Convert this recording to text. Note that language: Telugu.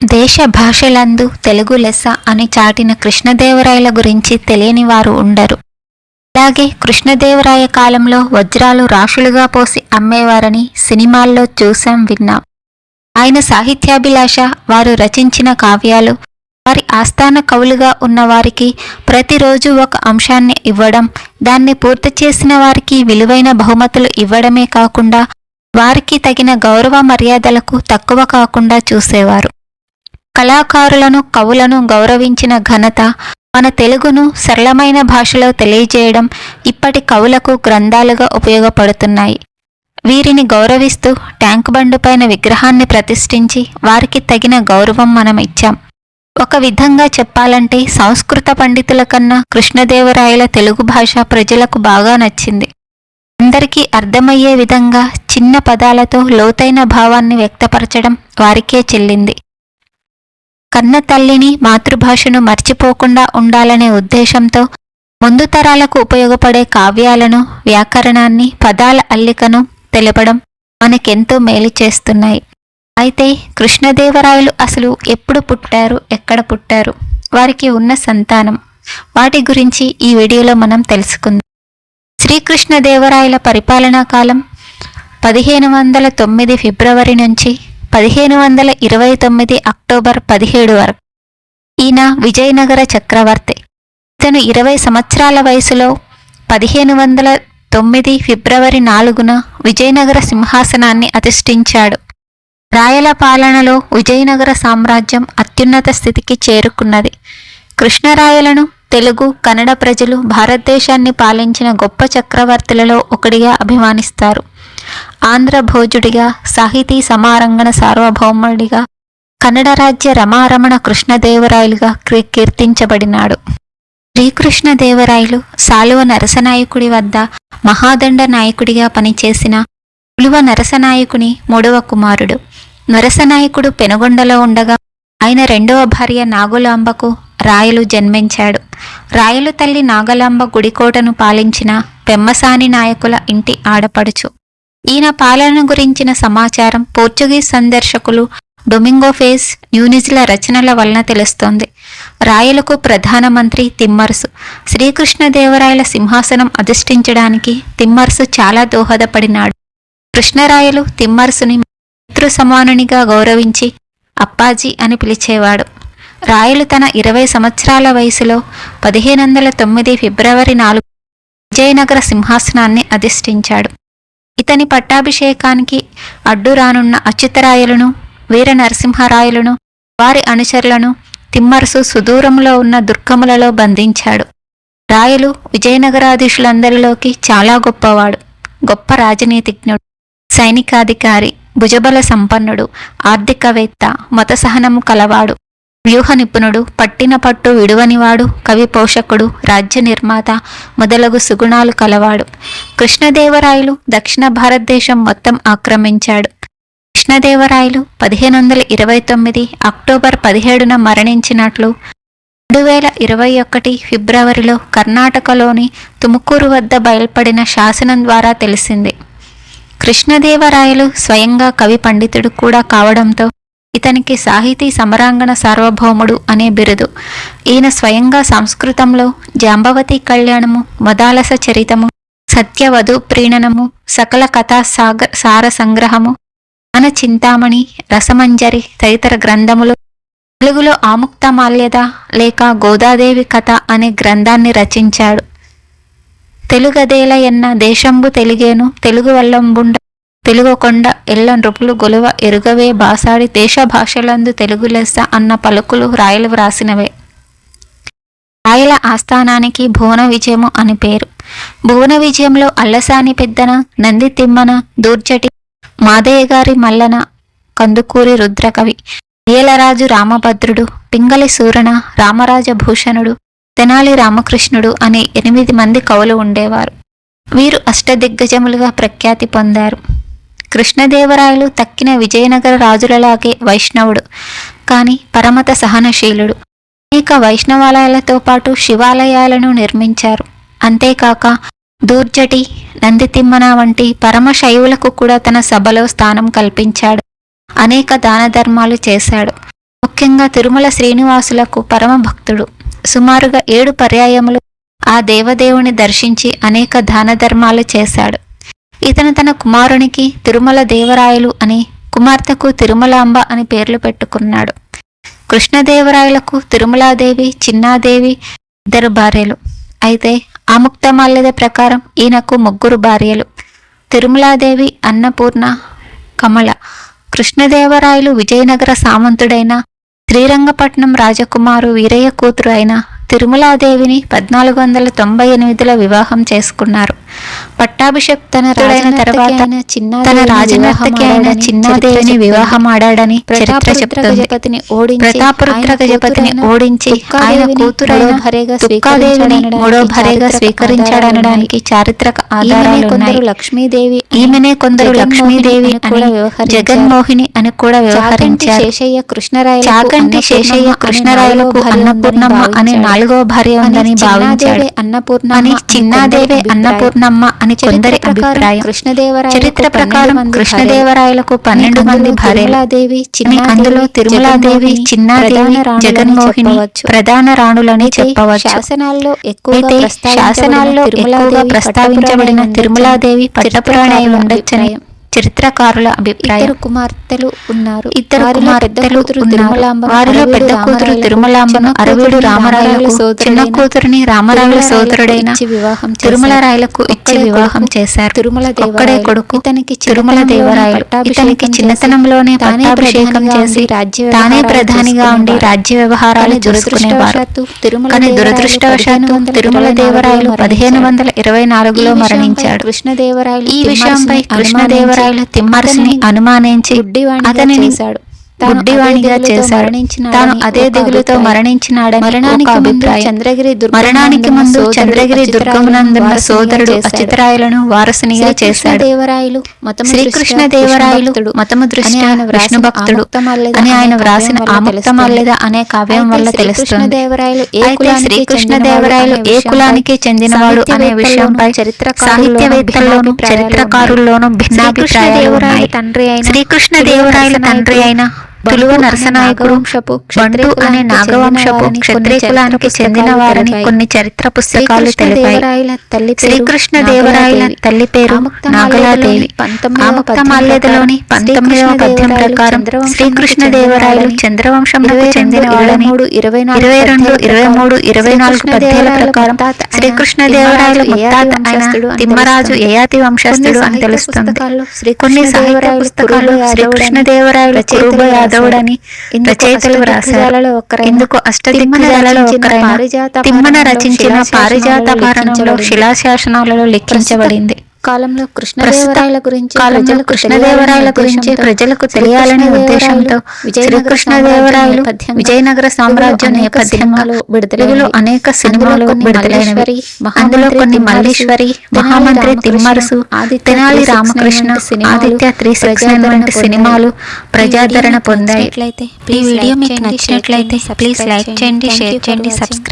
దేశ భాషలందు తెలుగు లెస్స అని చాటిన కృష్ణదేవరాయల గురించి తెలియని వారు ఉండరు. అలాగే కృష్ణదేవరాయ కాలంలో వజ్రాలు రాశులుగా పోసి అమ్మేవారని సినిమాల్లో చూసాం విన్నాం. ఆయన సాహిత్యాభిలాష వారు రచించిన కావ్యాలు వారి ఆస్థాన కవులుగా ఉన్నవారికి ప్రతిరోజు ఒక అంశాన్ని ఇవ్వడం దాన్ని పూర్తి చేసిన వారికి విలువైన బహుమతులు ఇవ్వడమే కాకుండా వారికి తగిన గౌరవ మర్యాదలకు తక్కువ కాకుండా చూసేవారు. కళాకారులను కవులను గౌరవించిన ఘనత మన తెలుగును సరళమైన భాషలో తెలియజేయడం ఇప్పటి కవులకు గ్రంథాలుగా ఉపయోగపడుతున్నాయి. వీరిని గౌరవిస్తూ ట్యాంక్ బండు పైన విగ్రహాన్ని ప్రతిష్ఠించి వారికి తగిన గౌరవం మనం ఇచ్చాం. ఒక విధంగా చెప్పాలంటే సంస్కృత పండితుల కన్నా కృష్ణదేవరాయల తెలుగు భాష ప్రజలకు బాగా నచ్చింది. అందరికీ అర్థమయ్యే విధంగా చిన్న పదాలతో లోతైన భావాన్ని వ్యక్తపరచడం వారికే చెల్లింది. కన్న తల్లిని మాతృభాషను మర్చిపోకుండా ఉండాలనే ఉద్దేశంతో ముందు తరాలకు ఉపయోగపడే కావ్యాలను వ్యాకరణాన్ని పదాల అల్లికను తెలపడం మనకెంతో మేలు చేస్తున్నాయి. అయితే కృష్ణదేవరాయలు అసలు ఎప్పుడు పుట్టారు ఎక్కడ పుట్టారు? వారికి ఉన్న సంతానం. వాటి గురించి ఈ వీడియోలో మనం తెలుసుకుందాం. శ్రీకృష్ణదేవరాయల పరిపాలనా కాలం పదిహేను వందల తొమ్మిది ఫిబ్రవరి నుంచి పదిహేను వందల ఇరవై తొమ్మిది అక్టోబర్ పదిహేడు వరకు. ఈయన విజయనగర చక్రవర్తి. ఇతను ఇరవై సంవత్సరాల వయసులో పదిహేను వందల తొమ్మిది ఫిబ్రవరి నాలుగున విజయనగర సింహాసనాన్ని అధిష్ఠించాడు. రాయల పాలనలో విజయనగర సామ్రాజ్యం అత్యున్నత స్థితికి చేరుకున్నది. కృష్ణరాయలను తెలుగు కన్నడ ప్రజలు భారతదేశాన్ని పాలించిన గొప్ప చక్రవర్తులలో ఒకడిగా అభిమానిస్తారు. ఆంధ్ర భోజుడిగా సాహితీ సమారంగణ సార్వభౌముడిగా కన్నడ రాజ్య రమారమణ కృష్ణదేవరాయలుగా కీర్తించబడినాడు. శ్రీకృష్ణదేవరాయలు సాలువ నరసనాయకుడి వద్ద మహాదండ నాయకుడిగా పనిచేసిన పులువ నరసనాయకుని మూడవ కుమారుడు. నరసనాయకుడు పెనుగొండలో ఉండగా ఆయన రెండవ భార్య నాగులాంబకు రాయలు జన్మించాడు. రాయలు తల్లి నాగలాంబ గుడికోటను పాలించిన పెమ్మసాని నాయకుల ఇంటి ఆడపడుచు. ఈయన పాలన గురించిన సమాచారం పోర్చుగీస్ సందర్శకులు డొమింగో ఫేస్ న్యూనిజ్ల రచనల వలన తెలుస్తోంది. రాయలకు ప్రధానమంత్రి తిమ్మర్సు. శ్రీకృష్ణదేవరాయల సింహాసనం అధిష్ఠించడానికి తిమ్మర్సు చాలా దోహదపడినాడు. కృష్ణరాయలు తిమ్మర్సుని మిత్రు సమానునిగా గౌరవించి అప్పాజీ అని పిలిచేవాడు. రాయలు తన ఇరవై సంవత్సరాల వయసులో పదిహేను వందల తొమ్మిది ఫిబ్రవరి నాలుగు విజయనగర సింహాసనాన్ని అధిష్ఠించాడు. ఇతని పట్టాభిషేకానికి అడ్డు రానున్న అచ్యుతరాయలను వీర నరసింహరాయలను వారి అనుచరులను తిమ్మరసు సుదూరంలో ఉన్న దుర్గములలో బంధించాడు. రాయలు విజయనగరాధీశులందరిలోకి చాలా గొప్పవాడు. గొప్ప రాజనీతిజ్ఞుడు సైనికాధికారి భుజబల సంపన్నుడు ఆర్థికవేత్త మతసహనము కలవాడు. వ్యూహ నిపుణుడు పట్టిన పట్టు విడువనివాడు కవి పోషకుడు రాజ్య నిర్మాత మొదలగు సుగుణాలు కలవాడు. కృష్ణదేవరాయలు దక్షిణ భారతదేశం మొత్తం ఆక్రమించాడు. కృష్ణదేవరాయలు పదిహేను వందల ఇరవై తొమ్మిది అక్టోబర్ పదిహేడున మరణించినట్లు రెండు వేల ఇరవై ఒకటి ఫిబ్రవరిలో కర్ణాటకలోని తుముకూరు వద్ద బయల్పడిన శాసనం ద్వారా తెలిసింది. కృష్ణదేవరాయలు స్వయంగా కవి పండితుడు కూడా కావడంతో ఇతనికి సాహితీ సమరాంగణ సార్వభౌముడు అనే బిరుదు. ఈయన స్వయంగా సంస్కృతంలో జాంబవతి కళ్యాణము మదాలస చరితము సత్యవధు ప్రీణనము సకల కథా సాగ సార సంగ్రహము మన చింతామణి రసమంజరి తదితర గ్రంథములు తెలుగులో ఆముక్త మాల్యద లేక గోదాదేవి కథ అనే గ్రంథాన్ని రచించాడు. తెలుగదేల ఎన్న దేశంబు తెలుగేను తెలుగు వల్లంబుండ తెలుగుకొండ ఎల్ల నృపులు గొలువ ఎరుగవే బాసాడి దేశ భాషలందు తెలుగు లెస్స అన్న పలుకులు రాయలు వ్రాసినవే. రాయల ఆస్థానానికి భువన విజయము అని పేరు. భువన విజయంలో అల్లసాని పెద్దన నంది తిమ్మన దూర్జటి మాదయ్య గారి మల్లన కందుకూరి రుద్రకవి ఏలరాజు రామభద్రుడు పింగళి సూరణ రామరాజ భూషణుడు తెనాలి రామకృష్ణుడు అనే ఎనిమిది మంది కవులు ఉండేవారు. వీరు అష్టదిగ్గజములుగా ప్రఖ్యాతి పొందారు. కృష్ణదేవరాయలు తక్కిన విజయనగర రాజులలాగే వైష్ణవుడు కానీ పరమత సహనశీలుడు. అనేక వైష్ణవాలయాలతో పాటు శివాలయాలను నిర్మించారు. అంతేకాక దూర్జటి నందితిమ్మన వంటి పరమ శైవులకు కూడా తన సభలో స్థానం కల్పించాడు. అనేక దాన ధర్మాలు చేశాడు. ముఖ్యంగా తిరుమల శ్రీనివాసులకు పరమ భక్తుడు. సుమారుగా ఏడు పర్యాయములు ఆ దేవదేవుని దర్శించి అనేక దాన ధర్మాలు చేశాడు. ఇతను తన కుమారునికి తిరుమల దేవరాయలు అని కుమార్తెకు తిరుమలాంబ అని పేర్లు పెట్టుకున్నాడు. కృష్ణదేవరాయలకు తిరుమలాదేవి చిన్నాదేవి ఇద్దరు భార్యలు. అయితే ఆముక్తమాల్యద ప్రకారం ఈయనకు ముగ్గురు భార్యలు. తిరుమలాదేవి అన్నపూర్ణ కమల. కృష్ణదేవరాయలు విజయనగర సామంతుడైన శ్రీరంగపట్నం రాజకుమారు వీరయ్య కూతురు అయిన తిరుమలాదేవిని పద్నాలుగు వందల తొంభై ఎనిమిదిలో వివాహం చేసుకున్నారు. పట్టాభిషక్తుడైన తర్వాత తన రాజనర్తకి అయిన చిన్నాదేవిని వివాహమాడాడని చరిత్ర చెప్తుంది. ప్రతాపరుద్ర గజపతిని ఓడించి ఆయన కూతురైన తుక్కాదేవిని మూడో భార్యగా స్వీకరించాడనడానికి చారిత్రక ఆధారాలు ఉన్నాయి లక్ష్మీదేవి ఈమెనే కొందరు లక్ష్మీదేవి అని జగన్మోహిని అని కూడా వ్యవహరించారు. శేషయ్య కృష్ణరాయలు చాకంటి శేషయ్య కృష్ణరాయలకు అన్నపూర్ణమ్మ అనే నాలుగో భార్య ఉందని భావించాడు. అన్నపూర్ణ అని చిన్నాదేవి అన్నపూర్ణమ్మ అని కొందరి అభిప్రాయం కృష్ణదేవరాయలకు చరిత్ర పన్నెండు ప్రకారం మంది కృష్ణదేవరాయలకు పన్నెండు మంది భార్యలు. దేవి అని అందులో తిరుమలాదేవి చిన్నాదేవి జగన్మోహిని ప్రధాన రాణులని చెప్పవచ్చు. శాసనాల్లో ప్రస్తావించబడిన శాసనాల్లో ఎక్కువగా ప్రస్తావించబడిన తిరుమలాదేవి పట్టపురాణి అయి చరిత్రకారుల ఉండొచ్చని. చరిత్రకారుల అభిప్రాయం కుమార్తెలు ఉన్నారు ఇద్దరు వారిలో పెద్ద కుమార్తెలు కూతురు. తిరుమలాంబను, వారిలో అరవీడు పెద్ద కూతురు రామరాయలకు, తిరుమలాంబను చిన్న అరవీడు కూతురిని రామరాయలకు చిన్న సోదరుడైన కూతురిని రామరాయల సోదరుడైన వివాహం. తిరుమల రాయలకు ఇచ్చి వివాహం చేశారు తిరుమల ఒక్కడే. కొడుకు ఇతనికి తిరుమల దేవరాయలు ఇతనికి చిన్నతనంలోనే తానే పట్టాభిషేకం ప్రధానిగా చేసి రాజ్య తానే ప్రధానిగా ఉండి. రాజ్య వ్యవహారాలు కానీ చూసుకునేవారు కానీ దురదృష్టవశాత్తు 1524 తిరుమల దేవరాయలు పదిహేను వందల ఇరవై నాలుగులో మరణించాడు కృష్ణదేవరాయలు ఈ విషయంపై తిమ్మరసుని కృష్ణదేవరాయలు తిమ్మరసుని అనుమానించి అతనిని గుడ్డివాణిగా మరణించినాడని తాను అదే దిగులుతో. మరణించినాడని మరణానికి అభిప్రాయం. చంద్రగిరి మరణానికి ముందు చంద్రగిరి దుర్గమునందున్న సోదరుడు. అచిత్రాయలను వారసునిగా చేశాడు. దేవరాయలు శ్రీకృష్ణ దేవరాయలు మతము దృష్ట్యా విష్ణు భక్తుడు అని ఆయన వ్రాసిన ఆముక్తమల్లెద అనే కావ్యం వల్ల తెలుస్తుంది. దేవరాయలు అయితే శ్రీకృష్ణ దేవరాయలు ఏ కులానికి చెందినవాడు అనే విషయంపై సాహిత్యవేత్తల్లోనూ చరిత్రకారుల్లోనూ భిన్నాభిప్రాయాలు తండ్రి అయిన శ్రీకృష్ణ దేవరాయల తండ్రి అయిన తులువ నరసనాయకుడు బంటు అనే నాగవంశపు క్షత్రియ కులానికి చెందిన వారని కొన్ని చరిత్ర పుస్తకాలు తెలిపాయి శ్రీకృష్ణ దేవరాయల తల్లి పేరు నాగలాదేవి ఆముక్త మాల్యదలోని పంతొమ్మిదవ పద్యం ప్రకారం శ్రీకృష్ణ దేవరాయలు చంద్రవంశములకు చెందిన ఇరవై రెండు ఇరవై మూడు ఇరవై నాలుగు పద్యాల ప్రకారం శ్రీకృష్ణ దేవరాయలు ముత్తాత అయిన తిమ్మరాజు యయాతి వంశస్థుడు అని తెలుస్తుంది. కొన్ని సాహిత్య పుస్తకాలు శ్రీకృష్ణ దేవరాయలు కురుబ యాదవుడని రచయితలు వ్రాశారు ఇందుకు అష్టదిగ్గజాలలో ఒకరైన తిమ్మన రచించిన పారిజాత భారణంలో శిలాశాసనాలలో లిఖించబడింది. కాలంలో కృష్ణదేవరాయల గురించి కాలంలో కృష్ణదేవరాయల గురించి ప్రజలకు తెలియాలనే ఉద్దేశంతో శ్రీకృష్ణదేవరాయలు విజయనగర సామ్రాజ్యం నేపథ్యంలో తెలుగులో అనేక సినిమాలు విడుదలైనవి. అందులో కొన్ని Malleeswari Mahamantri Timmarusu Tenali Ramakrishna Aditya three six nine వంటి సినిమాలు ప్రజాదరణ పొందాయి. ఈ వీడియో మీకు నచ్చినట్లయితే ప్లీజ్ లైక్ చేయండి. షేర్ చేయండి సబ్స్క్రైబ్